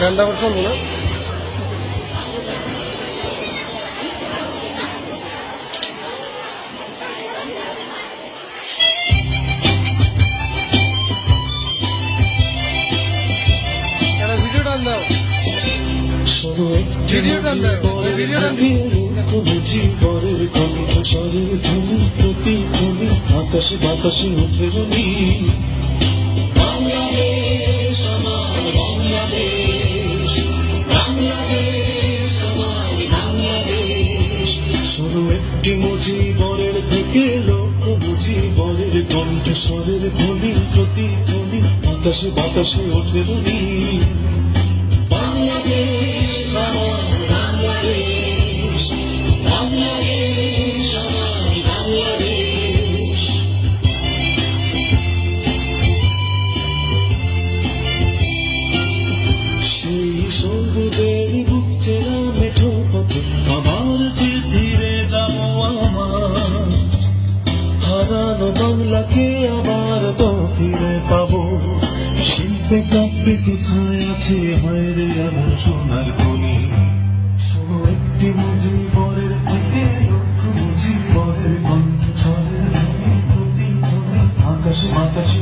গানটা আবার শুনব না? ভিডিও ভিডিও ভিডিও পরের কণ্ঠ স্বরের ধ্বনি আকাশে বাতাসে উঠে রনি বাংলাদেশ আমার, বাংলাদেশ বাংলাদেশ আমার, বাংলাদেশ। শোনো একটি মুজিবরের থেকে লক্ষ মুজিবরের কণ্ঠ স্বরের ধ্বনি, প্রতিধ্বনি, আকাশে বাতাসে ওঠে রনি হারানো বাংলাকে আমার ফিরে পাব? শিল্পে কাব্যে কোথায় আছে? হয়রে আমার সোনার কোনি শুনো একটি মজু পরের থেকে লক্ষ্য মজু পরের কণ্ঠ ছড়ে আকাশে বাতাসে